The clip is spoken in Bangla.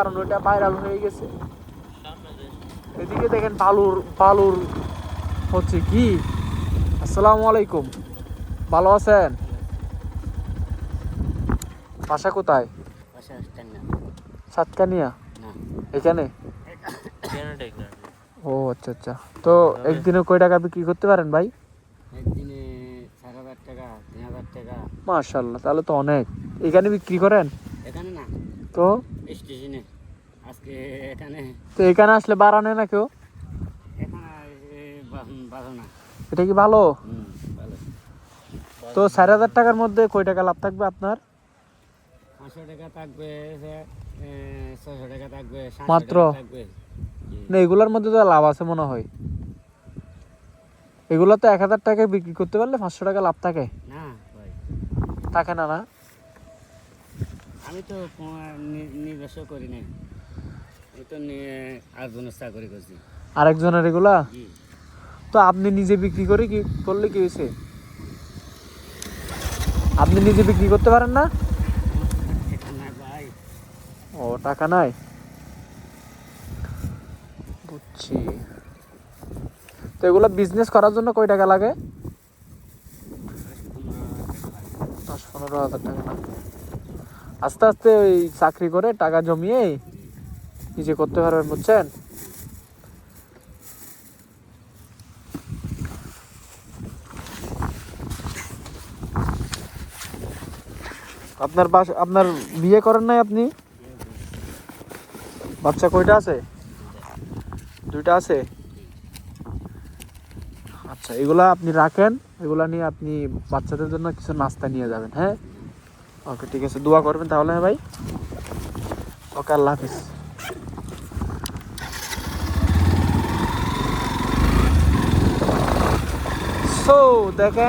কারণ ওইটা ভাইরাল হয়ে গেছে। এদিকে দেখেন বালুর বালুর হচ্ছে কি? আসসালামু আলাইকুম। ভালো আছেন? বাসা কোথায়? সাতকানিয়া। এখানে? ও আচ্ছা আচ্ছা। তো একদিনে কয় টাকা বিক্রি করতে পারেন ভাই? একদিনে চার হাজার টাকা তিন হাজার টাকা। মাশাল্লাহ তাহলে তো অনেক। এখানে বিক্রি করেন? এখানে না। তো? স্টেশনে। আজকে এখানে তো এখানে আসলে বাড়ানে না কেউ? এটা কি ভালো? তো চার হাজার টাকার মধ্যে কয় টাকা লাভ থাকবে আপনার? পাঁচশো টাকা থাকবে ছশো টাকা থাকবে মাত্র? না এগুলোর মধ্যে তো লাভ আছে মনে হয়। এগুলো তো এক হাজার টাকায় বিক্রি করতে পারলে পাঁচশো টাকা লাভ থাকে। থাকে না না? আমি তো কোনো নি- নিবেশও করি নাই। আমি তো আটজনের চাকরি করছি। আরেকজনের এগুলা? তো আপনি নিজে বিক্রি করে কি করলে কি হয়েছে? আপনি নিজে বিক্রি করতে পারেন না? ও টাকা নাই? বুঝছি। তো এগুলো বিজনেস করার জন্য কয় টাকা লাগে? দশ পনেরো হাজার টাকা না আস্তে আস্তে ওই চাকরি করে টাকা জমিয়ে নিজে করতে পারবেন, বুঝছেন? আপনার বাস, আপনার বিয়ে করেন নাই আপনি? বাচ্চা কয়টা আছে? দুইটা আছে? আচ্ছা এগুলা আপনি রাখেন, এগুলা নিয়ে আপনি বাচ্চাদের জন্য কিছু নাস্তা নিয়ে যাবেন হ্যাঁ? ওকে ঠিক আছে দোয়া করবেন তাহলে হ্যাঁ ভাই ওকে আল্লাহ হাফিজ সো দেখেন